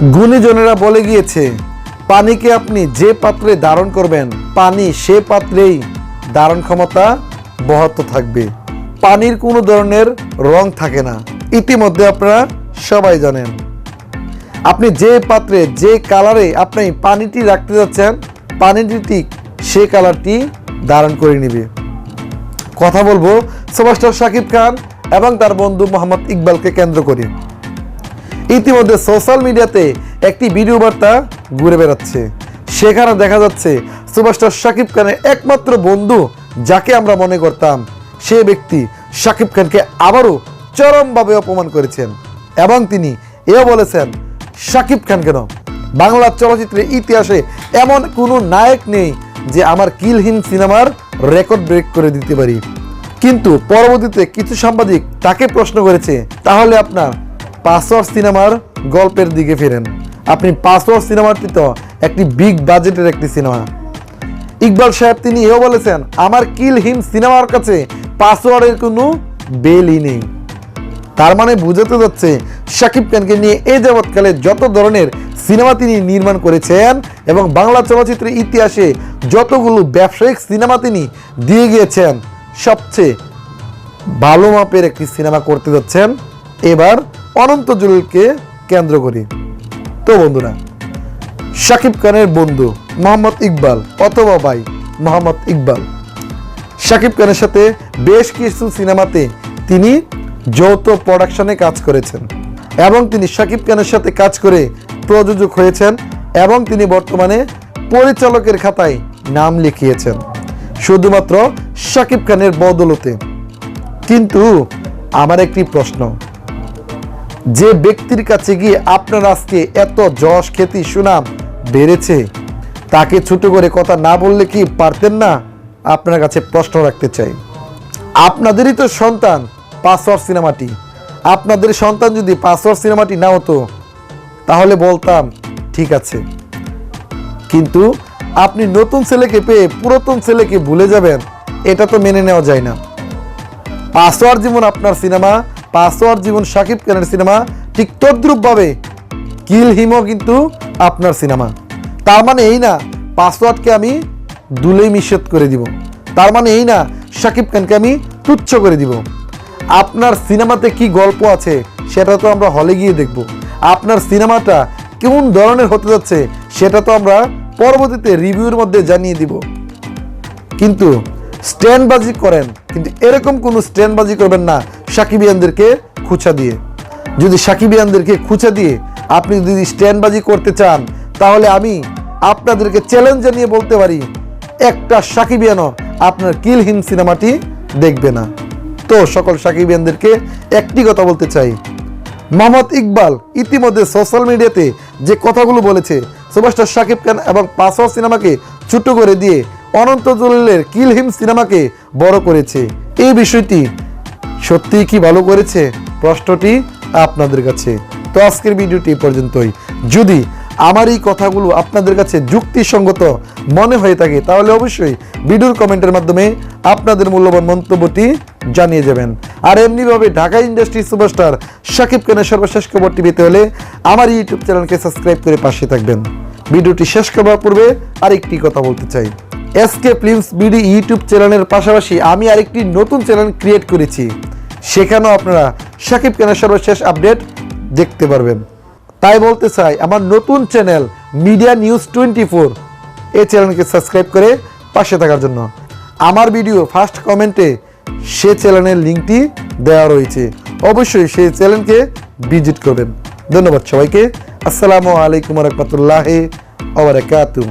গুণীজনেরা বলে গিয়েছে, পানিকে আপনি যে পাত্রে ধারণ করবেন, পানি সে পাত্রেই ধারণ ক্ষমতা বহত থাকবে। পানির কোনো ধরনের রং থাকে না। ইতিমধ্যে আপনারা সবাই জানেন। আপনি যে পাত্রে, যে কালারে আপনি পানিটি রাখতে যাচ্ছেন, পানিটি ঠিক সে কালারটি ধারণ করে নেবে। কথা বলব সুপারস্টার শাকিব খান এবং তার বন্ধু মোহাম্মদ ইকবালকে কেন্দ্র করে। ইতিমধ্যে সোশ্যাল মিডিয়াতে একটি ভিডিও বার্তা ঘুরে বেড়াচ্ছে। সেখানে দেখা যাচ্ছে সুপারস্টার শাকিব খানের একমাত্র বন্ধু যাকে আমরা মনে করতাম, সে ব্যক্তি শাকিব খানকে আবারও চরমভাবে অপমান করেছেন এবং তিনি এও বলেছেন, শাকিব খান কেন? বাংলা চলচ্চিত্রের ইতিহাসে এমন কোনো নায়ক নেই যে আমার কিলহীন সিনেমার রেকর্ড ব্রেক করে দিতে পারি। কিন্তু পরবর্তীতে কিছু সাংবাদিক তাকে প্রশ্ন করেছে, তাহলে আপনার পাসওয়ার্ড সিনেমার গল্পের দিকে ফেরেন। আপনি পাসওয়ার্ড সিনেমাটি তো একটি বিগ বাজেটের একটি সিনেমা। ইকবাল সাহেব তিনি এও বলেছেন, আমার কিলহীন সিনেমার কাছে পাসওয়ার্ডের কোনো বেলই নেই। তার মানে বুঝাতে যাচ্ছে, শাকিব খানকে নিয়ে এ যাবৎকালে যত ধরনের সিনেমা তিনি নির্মাণ করেছেন এবং বাংলা চলচ্চিত্রের ইতিহাসে যতগুলো ব্যবসায়িক সিনেমা তিনি দিয়ে গিয়েছেন, সবচেয়ে ভালো মাপের একটি সিনেমা করতে যাচ্ছেন। এবার অনন্ত জলিলকে কেন্দ্র করি। তো বন্ধুরা, শাকিব খানের বন্ধু মোহাম্মদ ইকবাল অথবা ভাই মোহাম্মদ ইকবাল। শাকিব খানের সাথে বেশ কিছু সিনেমাতে তিনি যৌথ প্রোডাকশনে কাজ করেছেন এবং তিনি শাকিব খানের সাথে কাজ করে প্রযোজক হয়েছেন এবং তিনি বর্তমানে পরিচালকের খাতায় নাম লিখিয়েছেন। শুধুমাত্র শাকিব খানের বদলতে। কিন্তু আমার একটি প্রশ্ন যে ব্যক্তির কাছে গিয়ে আপনার আজকে এত যশ, খ্যাতি, সুনাম বেড়েছে, তাকে ছোট করে কথা না বললে কি পারতেন না? আপনার কাছে প্রশ্ন রাখতে চাই। আপনাদেরই তো সন্তান পাসওয়ার্ড সিনেমাটি। আপনাদের সন্তান যদি পাসওয়ার্ড সিনেমাটি না হতো, তাহলে বলতাম ঠিক আছে। কিন্তু আপনি নতুন ছেলেকে পেয়ে পুরাতন ছেলেকে ভুলে যাবেন, এটা তো মেনে নেওয়া যায় না। পাসওয়ার্ড যেমন আপনার সিনেমা পাসওয়ার্ড জীবন শাকিব খানের সিনেমা ঠিক তদ্রুপভাবে কিল হিমও কিন্তু আপনার সিনেমা। তার মানে এই না, পাসওয়ার্ডকে আমি দুলেই নিষেধ করে দিব। তার মানে এই না শাকিব খানকে আমি তুচ্ছ করে দিব। আপনার সিনেমাতে কি গল্প আছে সেটা তো আমরা হলে গিয়ে দেখব। আপনার সিনেমাটা কেমন ধরনের হতে যাচ্ছে সেটা তো আমরা পরবর্তীতে রিভিউর মধ্যে জানিয়ে দিব। কিন্তু স্ট্যান্ডবাজি করেন, কিন্তু এরকম কোনো স্ট্যান্ডবাজি করবেন না। সাকিবিয়ানদেরকে খুচা দিয়ে। যদি সাকিবিয়ানদেরকে খুচা দিয়ে আপনি যদি স্ট্যান্ডবাজি করতে চান, তাহলে আমি আপনাদেরকে চ্যালেঞ্জ জানিয়ে বলতে পারি, একটা সাকিবিয়ানও আপনার কিলহীন সিনেমাটি দেখবে না। তো সকল সাকিবিয়ানদেরকে একটি কথা বলতে চাই। মোহাম্মদ ইকবাল ইতিমধ্যে সোশ্যাল মিডিয়াতে যে কথাগুলো বলেছে সুপারস্টার শাকিব খান এবং পাসওয়ার সিনেমাকে ছোট করে দিয়ে অনন্ত জলিলের কিলহিম সিনেমাকে বড় করেছে। এই বিষয়টি সত্যিই কি ভালো করেছে? প্রশ্নটি আপনাদের কাছে। তো আজকের ভিডিওটি পর্যন্তই। যদি আমার এই কথাগুলো আপনাদের কাছে যুক্তিসঙ্গত মনে হয়ে থাকে, তাহলে অবশ্যই ভিডিওর কমেন্টের মাধ্যমে আপনাদের মূল্যবান মন্তব্যটি জানিয়ে যাবেন। আর এমনিভাবে ঢাকা ইন্ডাস্ট্রি সুপারস্টার শাকিব খানের সর্বশেষ খবরটি পেতে হলে আমার ইউটিউব চ্যানেলকে সাবস্ক্রাইব করে পাশে থাকবেন। ভিডিওটি শেষ করবার পূর্বে আরেকটি কথা বলতে চাই। এসকে ফিল্মস বিডি ইউটিউব চ্যানেলের পাশাপাশি আমি আরেকটি নতুন চ্যানেল ক্রিয়েট করেছি। সেখানেও আপনারা শাকিব খানের সর্বশেষ আপডেট দেখতে পারবেন। তাই বলতে চাই, আমার নতুন channel media news twenty four, এই চ্যানেলকে সাবস্ক্রাইব করে পাশে থাকার জন্য। আমার ভিডিও ফার্স্ট কমেন্টে সে চ্যানেলের লিঙ্কটি দেওয়া রয়েছে। অবশ্যই সেই চ্যানেলকে ভিজিট করবেন। ধন্যবাদ সবাইকে। আসসালামু আলাইকুম রহমতুল্লাহ ওবরাকাতুহ